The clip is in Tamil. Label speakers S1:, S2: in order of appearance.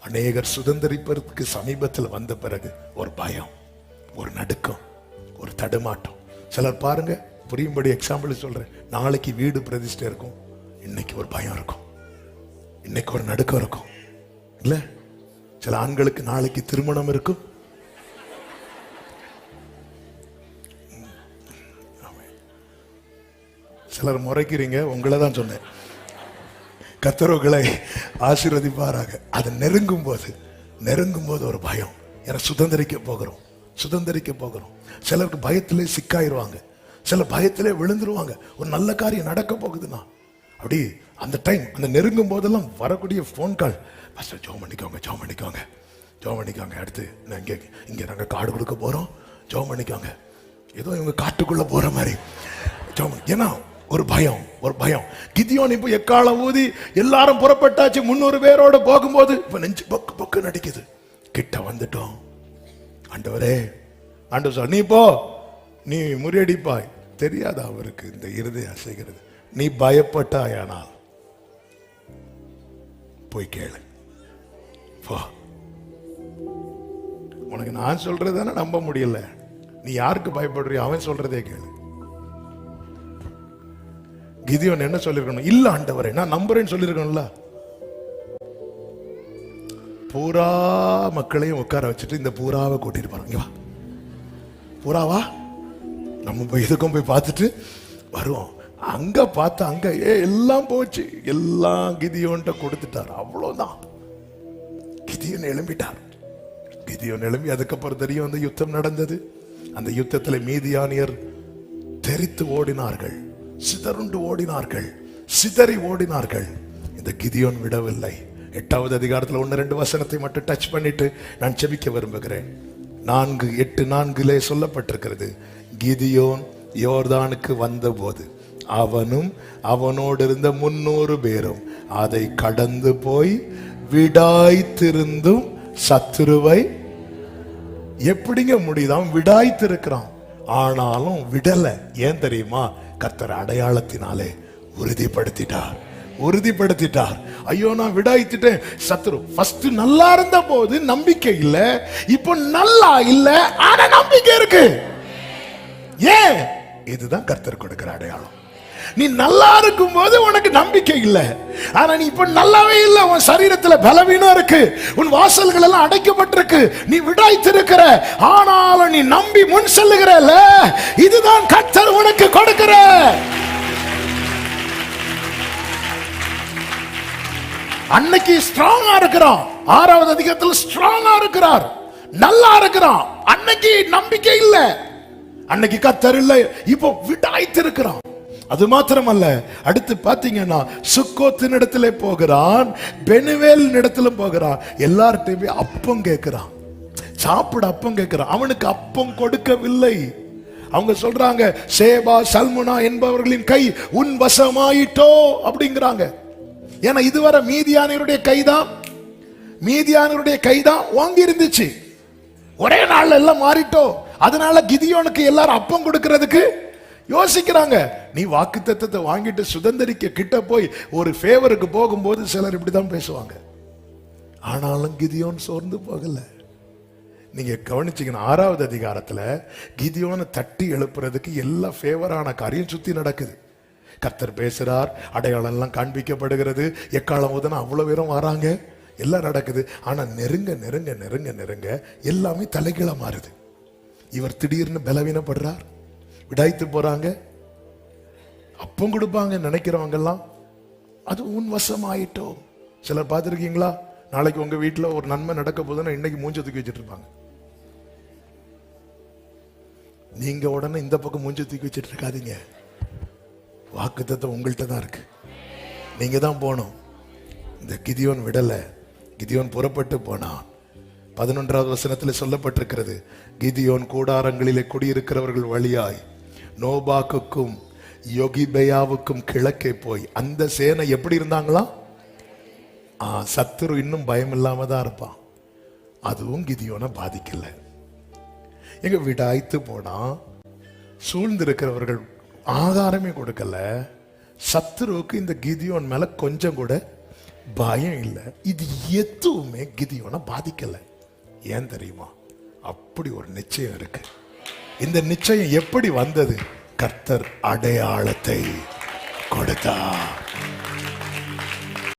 S1: அநேகர் சுதந்திரிப்பதற்கு சமீபத்தில் வந்த பிறகு ஒரு பயம் ஒரு நடுக்கம் ஒரு தடுமாட்டம் சிலர் பாருங்க புரியும்படி எக்ஸாம்பிள் சொல்றேன். நாளைக்கு வீடு பிரதிஷ்டை இருக்கும் இன்னைக்கு ஒரு பயம் இருக்கும். இன்னைக்கு ஒரு நடுக்கம் இருக்கும். இல்ல? சில ஆண்களுக்கு நாளைக்கு திருமணம் இருக்கும். சிலர் முறைக்கிறீங்க உங்களை தான் சொன்னேன். கத்தரோகளை ஆசீர்வதிப்பாராக. அதை நெருங்கும் போது நெருங்கும் போது ஒரு பயம். ஏன்னா சுதந்திரிக்க போகிறோம். சுதந்திரிக்க போகிறோம். சிலருக்கு பயத்திலே சிக்காயிருவாங்க. சில பயத்திலே விழுந்துருவாங்க. ஒரு நல்ல காரியம் நடக்க போகுதுன்னா. அப்படி அந்த டைம் அந்த நெருங்கும் போதெல்லாம் வரக்கூடிய ஃபோன் கால் ஃபஸ்ட்டு ஜோம் பண்ணிக்கோங்க ஜோம் பண்ணிக்கோங்க. ஜோம் பண்ணிக்கோங்க. அடுத்து நான் இங்கே இங்கே நாங்கள் காடு கொடுக்க போகிறோம் ஜோம் பண்ணிக்கோங்க. ஏதோ இவங்க காட்டுக்குள்ளே போகிற மாதிரி. ஜோம் பண்ணி- ஏன்னா ஒரு பயம் ஒரு பயம். கிதியோன் இப்போ எக்காலம் ஊதி எல்லாரும் புறப்பட்டாச்சு முன்னூறு பேரோட போகும்போது இப்போ நெஞ்சு பொக்கு பொக்கு நடிக்குது கிட்ட வந்துட்டோம். ஆண்டவரே ஆண்டவர் சொல் நீ போ நீ முறியடிப்பாய். தெரியாதா அவருக்கு இந்த இறுதி அசைகிறது? நீ பயப்பட்டாயானால். போய் கேளு. போ. உனக்கு நான் சொல்றதானே நம்ப முடியல. நீ யாருக்கு பயப்படுறியோ அவன் சொல்றதே கேளு. கிதியோன் என்ன சொல்லிருக்கணும் இல்ல ஆண்டவரே நான் நம்புறேன்னு சொல்லியிருக்கணும்ல. பூரா மக்களையும் உட்கார வச்சுட்டு இந்த பூராவை கூட்டிட்டு போறோம் பூராவா நம்ம போய் இதுக்கும் போய் பார்த்துட்டு வருவோம். அங்க பார்த்தா அங்க ஏ எல்லாம் போச்சு. எல்லாம் கிதியோன்ட்ட கொடுத்துட்டார். அவ்வளவுதான். கிதியோன் எழும்பிட்டார். கிதியோன் எழும்பி அதுக்கப்புறம் தெரியும் அந்த யுத்தம் நடந்தது. அந்த யுத்தத்தில் மீதியானியர் தெரித்து ஓடினார்கள். சிதறுண்டு ஓடினார்கள். சிதறி ஓடினார்கள். இந்த கிதியோன் விடவில்லை. எட்டாவது அதிகாரத்தில் ஒன்று ரெண்டு வசனத்தை மட்டும் டச் பண்ணிட்டு நான் செபிக்க விரும்புகிறேன். நான்கு எட்டு நான்கிலே சொல்லப்பட்டிருக்கிறது. கிதியோன் யோர்தானுக்கு வந்தபோது அவனும் அவனோடு இருந்த முன்னூறு பேரும் அதை கடந்து போய் விடாய்த்திருந்தும் சத்துருவை எப்படிங்க முடியுதான் விடாய்த்திருக்கிறான். ஆனாலும் விடலை. ஏன் தெரியுமா? கர்த்தர் அடையாளத்தினாலே உறுதிப்படுத்திட்டார். உறுதிப்படுத்திட்டார். ஐயோ நான் விடாய்த்துட்டேன். சத்ரு ஃபர்ஸ்ட் நல்லா இருந்த போது நம்பிக்கை இல்ல இப்போ நல்லா இல்ல ஆனா நம்பிக்கை இருக்கு. ஏன்? இதுதான் கர்த்தர் கொடுக்கிற அடையாளம். நீ நல்லா இருக்கும் போது உனக்கு நம்பிக்கை இல்ல. ஆனா நீ இப்ப நல்லாவே இல்ல. உன் சரீரத்துல பலவீனம் இருக்கு. உன் வாசல்கள் எல்லாம் அடைக்கப்பட்டிருக்கு. நீ விடாய்த்திருக்கிற. ஆனாலும் நீ நம்பி முன் செல்லுகிறல்ல இதுதான் கத்தர் உனக்கு கொடுக்கிற. அன்னைக்கு ஸ்ட்ராங்கா இருக்கிறான். ஆறாவது அதிகாரத்தில் ஸ்ட்ராங்கா இருக்கிறார். நல்லா இருக்கிறான். அன்னைக்கு நம்பிக்கை இல்ல. அன்னைக்கு கத்தர் இல்ல. இப்போ விடாய்த்திருக்கிறான். அது மாத்திரமல்ல. அடுத்து பாத்தீங்கன்னா சுக்கோத்தின் இடத்துல போகிறான் பெனுவேல் இடத்துல போகிறான். எல்லார்ட்டையுமே அப்பம் கேட்கிறான். சாப்பிட அப்பம் கேட்கிறான். அவனுக்கு அப்பம் கொடுக்கவில்லை. அவங்க சொல்றாங்க சேபா சல்முனா என்பவர்களின் கை உன் வசமாயிட்டோ அப்படிங்கிறாங்க. ஏன்னா இதுவரை மீதியானவருடைய கைதான் மீதியானவருடைய கைதான் வாங்கி இருந்துச்சு ஒரே நாள்ல எல்லாம் மாறிட்டோம் அதனால கிதியோனுக்கு எல்லாரும் அப்பம் கொடுக்கறதுக்கு யோசிக்கிறாங்க. நீ வாக்கு தத்தத்தை வாங்கிட்டு சுதந்திரிக்க கிட்ட போய் ஒரு ஃபேவருக்கு போகும்போது சிலர் இப்படிதான் பேசுவாங்க. ஆனாலும் கிதியோன் சோர்ந்து போகல. நீங்க கவனிச்சீங்கன்னா ஆறாவது அதிகாரத்துல கிதியோனை தட்டி எழுப்புறதுக்கு எல்லா ஃபேவரான காரியம் சுத்தி நடக்குது. கத்தர் பேசுறார் அடையாளம் எல்லாம் காண்பிக்கப்படுகிறது. எக்காலம் ஊதுனா அவ்வளவு பேரும் வராங்க. எல்லாம் நடக்குது. ஆனா நெருங்க நெருங்க நெருங்க நெருங்க எல்லாமே தலைகீழ மாறுது. இவர் திடீர்னு பலவீனப்படுறார். விடாய்த்து போறாங்க. அப்பம் கொடுப்பாங்க நினைக்கிறவங்கெல்லாம். அது உன் வசம் ஆயிட்டோம் சிலர் பார்த்துருக்கீங்களா? நாளைக்கு உங்க வீட்டில் ஒரு நன்மை நடக்க போதுன்னா இன்னைக்கு மூஞ்ச தூக்கி வச்சிட்டு இருப்பாங்க நீங்க உடனே இந்த பக்கம் மூஞ்ச தூக்கி வச்சிட்டு இருக்காதீங்க வாக்குத்தத்தை உங்கள்கிட்ட தான் இருக்கு. நீங்க தான் போகணும். இந்த கிதியோன் விடலை. கிதியோன் புறப்பட்டு போனான் பதினொன்றாவது வசனத்தில் சொல்லப்பட்டிருக்கிறது கிதியோன் கூடாரங்களிலே குடியிருக்கிறவர்கள் வழியாய் நோபாக்குக்கும் யோகிபயாவுக்கும் கிழக்கே போய் அந்த சேனை எப்படி இருந்தாங்களா? ஆ, சத்துரு இன்னும் பயம் இல்லாம தான் இருப்பான். அதுவும் கிதியோனை பாதிக்கல. எங்க விடாய்த்து போனா சூழ்ந்திருக்கிறவர்கள் ஆகாரமே கொடுக்கல. சத்துருவுக்கு இந்த கிதியோன் மேல கொஞ்சம் கூட பயம் இல்லை. இது எதுவுமே கிதியோனை பாதிக்கல. ஏன் தெரியுமா? அப்படி ஒரு நிச்சயம் இருக்கு. இந்த நிச்சயம் எப்படி வந்தது? கர்த்தர் அடையாளத்தை கொடுத்தார்.